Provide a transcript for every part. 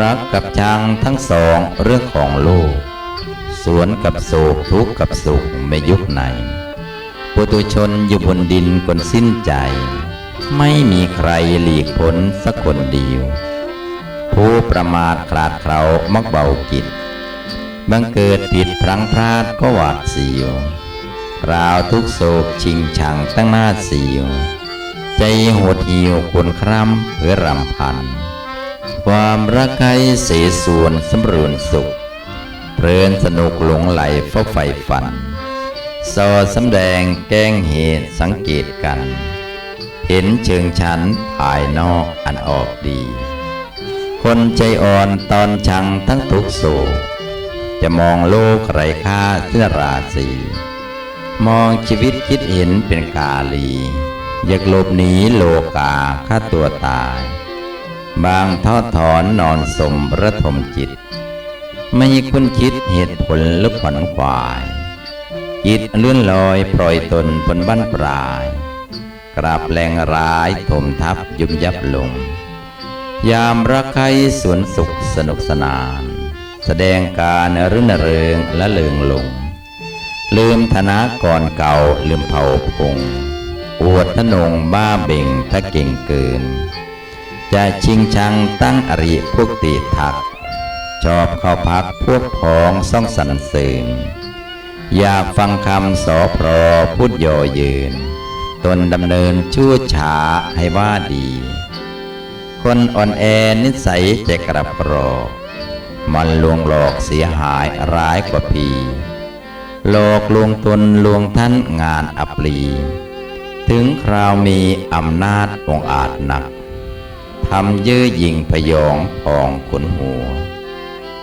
รักกับชังทั้งสองเรื่องของโลก สวนกับโศกทุกข์กับสุขไม่ยุคไหนปุตุชนอยู่บนดินคนสิ้นใจ ไม่มีใครหลีกพ้นสักคนเดียว ผู้ประมาทคลาดเครามักเบากิจบังเกิดผิดพลังพลาดก็หวาดเสียวราวทุกโศกชิงชังตั้งหน้าเสียว ใจหดหิวคนคร่ำเพื่อรำพัน ความรักใครเสส่วนสำรวนสุข เพลินสนุกหลงไหลเฝ้าไฟฝันสอดสำแดงแกล้งเหตุสังเกตกัน เห็นเชิงชันภายนอกอันออกดี คนใจอ่อนตอนชังทั้งทุกโศกจะมองโลกไรค่าเสื้อราศีมองชีวิตคิดเห็นเป็นกาลี อยากหลบหนีโลกาฆ่าตัวตาย บางทอดถอนนอนสมระทมจิต ไม่คุ้นคิดเหตุผลหรือขวัญขวาย จิตเลื่อนลอยปล่อยตนบนบ้านปลาย กราบแรงร้ายถมทับยุบยับลง ยามรักใครสวนสุขสนุกสนาน แสดงการรื่นเริงและเลิงลง ลืมธนาก่อนเก่าลืมเผ่าพงอวดทนงบ้าเบ่งถ้าเก่งเกิน จะชิงชังตั้งอริพวกตีถัก ชอบเข้าพักพวกพ้องซ่องสรรเสริญอยากฟังคำสอพรอพูดโยยืน ตนดำเนินชั่วช้าให้ว่าดี คนอ่อนแอนิสัยจะกระปรอกมันลวงหลอกเสียหายร้ายกว่าพีหลอกลวงตนลวงท่านงานอัปลี ถึงคราวมีอำนาจองอาจหนักำเย่อยิงพยองพองขนหัว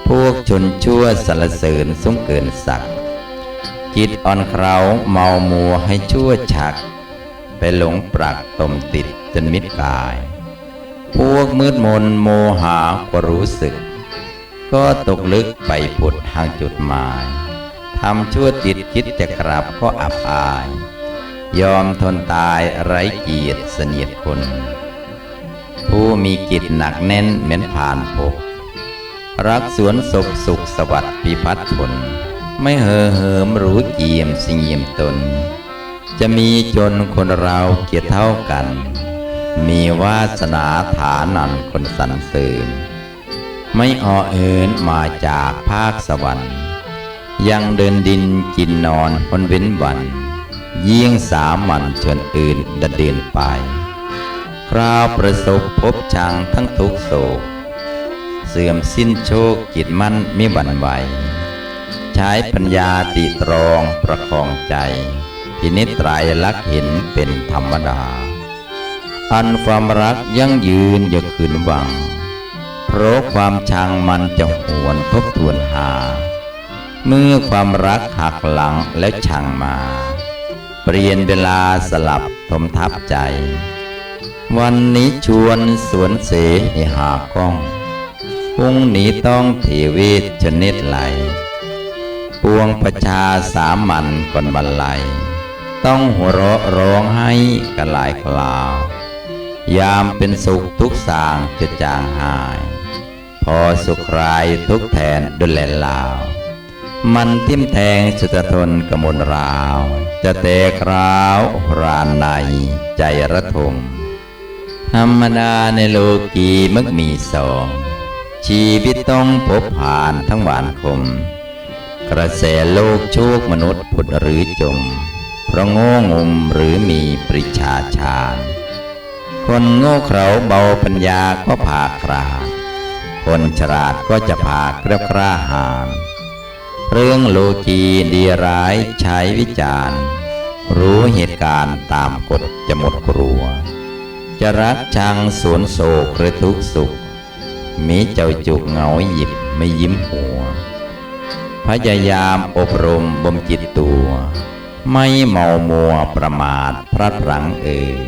พวกชนชั่วสรรเสริญสงเกินศักดิ์จิตอ่อนเคราเมามัวให้ชั่วฉัก ไปหลงปรักตมติดจนมิดกาย พวกมืดมนโมหาก็รู้สึก ก็ตกลึกไปผุดทางจุดหมายทำชั่วจิตคิดจะกลับก็อับอาย ยอมทนตายไร้เกียรติเสนียดคน ผู้มีกิจหนักแน่นเหม็นผ่านพรักสวนศพสุขสวัสดิ์พิพัฒน์ผล ไม่เห่อเหิมรู้เกียมสิงเยียมตน จะมีจนคนเราเกียรติเท่ากัน มีวาสนาฐานันคนสรรเสริญไม่อ่อเอินมาจากภาคสวรรค์ ยังเดินดินกินนอนคนเว้นวันยิ่งสามัญชนอื่นดเดินไป คราวประสบพบชังทั้งทุกโศก เสื่อมสิ้นโชคจิตมั่นมิบันไหว ใช้ปัญญาติตรองประคองใจ พินิจไตรลักษณ์เห็นเป็นธรรมดา อันความรักยั่งยืนอย่าขืนหวัง เพราะความชังมันจะหวนทบทวนหา เมื่อความรักหักหลังและชังมา เปลี่ยนเวลาสลับทมทับใจ วันนี้ชวนสวนเสให้หากล้องพรุ่งนี้ต้องเทเวศชนิดไหล ปวงประชาสามัญก่อนบรรลัย ต้องหัวเราะร้องให้กันหลายคราว ยามเป็นสุขทุกสางจะจางหาย พอสุขรายทุกแทนดุลแลลาว มันทิ่มแทงสุตทนกมลราว จะเตะคราวรานในใจระทม ธรรมดาในโลกีมักมีสอง ชีวิตต้องพบผ่านทั้งหวานคม กระแสโลกโชคมนุษย์ผุดหรือจม เพราะโง่งมหรือมีปริชาชาญคนโง่เขลาเบาปัญญาก็ผ่าคราคนฉลาดก็จะผ่าเกล้ากล้าหาญเรื่องโลกีดีร้ายใช้วิจารณ์ รู้เหตุการณ์ตามกฎจะหมดกลัว จะรักชังสวนโศกหรือทุกสุข มีเจ้าจุกเหงาหยิบไม่ยิ้มหัว พยายามอบรมบ่มจิตตัว ไม่เมามัวประมาทพระหลังเอ่ย